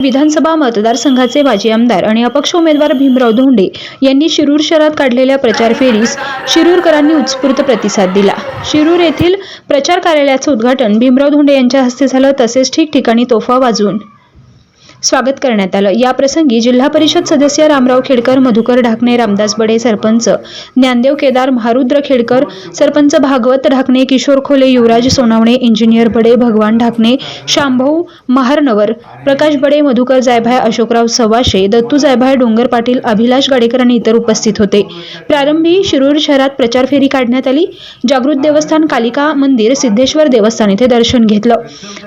विधानसभा मतदारसंघाचे माजी आमदार आणि अपक्ष उमेदवार भीमराव धोंडे यांनी शिरूर शहरात काढलेल्या प्रचार फेरीस शिरूरकरांनी उत्स्फूर्त प्रतिसाद दिला. शिरूर येथील प्रचार कार्यालयाचं उद्घाटन भीमराव धोंडे यांच्या हस्ते झालं तसेच ठिकठिकाणी तोफा वाजवून. स्वागत करण्यात आलं. याप्रसंगी जिल्हा परिषद सदस्य रामराव खेडकर मधुकर ढाकणे रामदास बडे सरपंच ज्ञानदेव केदार महारुद्र खेडकर सरपंच भागवत ढाकणे किशोर खोले युवराज सोनावणे इंजिनियर बडे भगवान ढाकणे शांभाऊ महारनवर प्रकाश बडे मधुकर जायभाय अशोकराव सवाशे दत्तू जायभाय डोंगर पाटील अभिलाष गाडेकर आणि इतर उपस्थित होते. प्रारंभी शिरूर शहरात प्रचार फेरी काढण्यात आली. जागृत देवस्थान कालिका मंदिर सिद्धेश्वर देवस्थान येथे दर्शन घेतलं.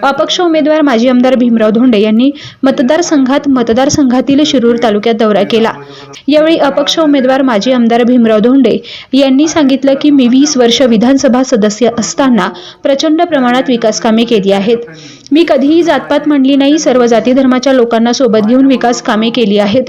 अपक्ष उमेदवार माजी आमदार भीमराव धोंडे यांनी मत मतदारसंघात मतदारसंघातील शिरूर तालुक्यात दौरा केला. यावेळी अपक्ष उमेदवार माजी आमदार भीमराव धोंडे यांनी सांगितलं की मी वीस वर्ष विधानसभा सदस्य असताना प्रचंड प्रमाणात विकास कामे केली आहेत. मी कधीही जातपात म्हणली नाही सर्व जाती धर्माच्या लोकांना सोबत घेऊन विकास कामे केली आहेत.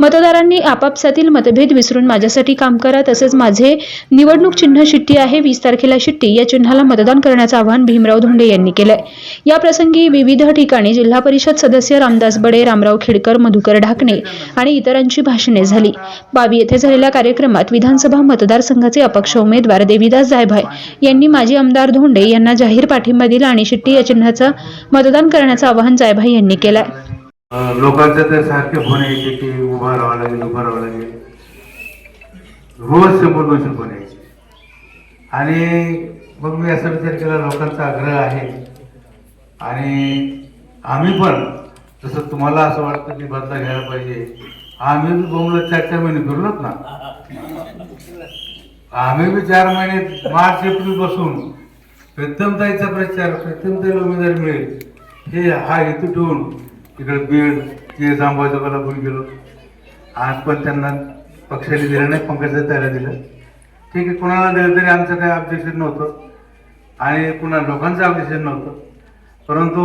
मतदारांनी आपापसातील मतभेद विसरून माझ्यासाठी काम करा तसेच माझे निवडणूक चिन्ह शिट्टी आहे वीस तारखेला शिट्टी या चिन्हाला मतदान करण्याचं आवाहन भीमराव धोंडे यांनी केलंय. याप्रसंगी विविध ठिकाणी जिल्हा परिषद सदस्य रामदास बडे रामराव खेडकर मधुकर ढाकणे आणि इतरांची भाषणे झाली. बावी येथे झालेल्या कार्यक्रमात विधानसभा मतदारसंघाचे अपक्ष उमेदवार देवीदास जायभाय यांनी माजी आमदार धोंडे यांना जाहीर पाठिंबा दिला आणि शिट्टी या चिन्हाचं मतदान करण्याचं आवाहन जायभाय यांनी केलंय. लोकांचं तर सारखे फोन यायचे की उभा राहावं लागेल उभा राहावं लागेल. रोज शंभर दोनशे फोन यायचे. आणि मग मी असा विचार केला लोकांचा आग्रह आहे. आणि आम्ही पण तसं तुम्हाला असं वाटतं की बदला घ्यायला पाहिजे. आम्ही बी बोमला चार चार महिने फिरलोच ना. आम्ही बी चार महिने मार्च एप्रिलपासून प्रथमताईचा प्रचार प्रथमताईला उमेदवारी मिळेल. हे हा हेतू ठेवून तिकडे बीड ते जांबाजोगाला बोल गेलो. आज पण त्यांना पक्षाने दिलं नाही पंकजा त्याला दिलं. ठीक आहे कुणाला दिलं तरी आमचं काही ऑब्जेक्शन नव्हतं. आणि पुन्हा लोकांचं ऑब्जेक्शन नव्हतं. परंतु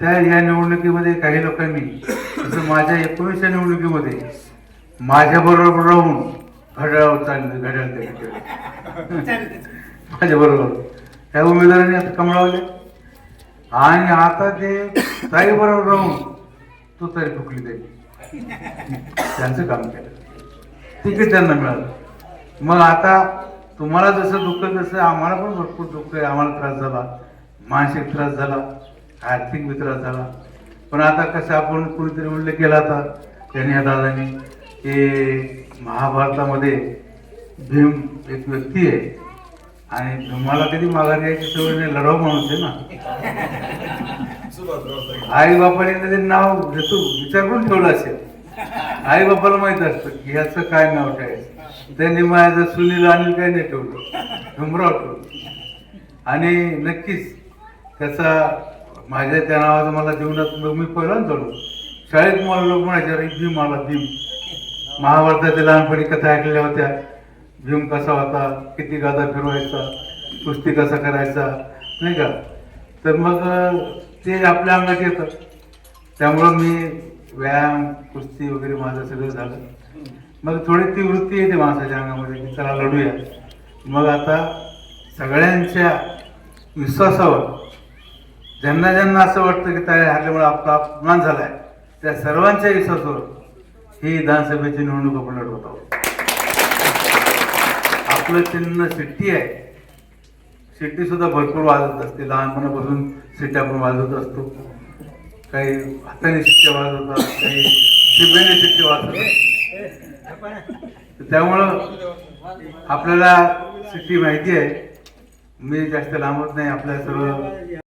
त्या या निवडणुकीमध्ये काही लोकांनी जसं माझ्या एकोणीसच्या निवडणुकीमध्ये माझ्याबरोबर राहून घड्याळ चालले घड्याळ माझ्याबरोबर त्या उमेदवारांनी आता कमळावले. आणि आता ते ताई बरोबर राहून तो तरी फुकली त्यांनी त्यांचं काम केलं. तिकीट त्यांना मिळालं. मग आता तुम्हाला जसं दुःख तसं आम्हाला पण भरपूर दुःख आहे. आम्हाला त्रास झाला. मानसिक त्रास झाला. आर्थिक बी झाला पण आता कसं आपण कुणीतरी उल्लेख केला होता त्यांनी या दादांनी की महाभारतामध्ये भीम एक व्यक्ती आहे आणि भीमाला कधी माघार यायची सवय नाही लढाऊ माणूस आहे ना. आई बापाने त्याचे नाव घेतो विचार करून ठेवलं असेल. आई बापाला माहीत असतं की ह्याचं काय नाव ठेवायचं. त्यांनी माझं सुनील अनिल काही नाही ठेवलं. भीमराव ठेवलं. आणि नक्कीच त्याचा माझ्या त्या नावाचा मला जीवनात मग मी पहिल्यांदा चढलो शाळेत मला लोक म्हणायचे अरे भीम आला भीम. महाभारताच्या लहानपणी कथा ऐकलेल्या होत्या. भीम कसा होता? किती गादा फिरवायचा? कुस्ती कसा करायचा? नाही का? तर मग ते आपल्या अंगात येतं. त्यामुळं मी व्यायाम कुस्ती वगैरे माझं सगळं झालं. मग थोडी ती वृत्ती येते माणसाच्या अंगामध्ये की चला लढूया. मग आता सगळ्यांच्या विश्वासावर ज्यांना ज्यांना असं वाटतं की तयार हरल्यामुळे आपला अपमान झालाय त्या सर्वांच्या विश्वासावर ही विधानसभेची निवडणूक आपण लढवत आहोत. आपलं चिन्ह शिट्टी आहे. शिट्टी सुद्धा भरपूर वाजत असते. लहानपणापासून शिट्ट्या आपण वाजवत असतो. काही हाताने शिट्ट्या वाजवतात काही जिभेने शिट्टी वाजवतात त्यामुळं आपल्याला शिट्टी माहिती आहे. मी जास्त लांबत नाही. आपल्या सर्व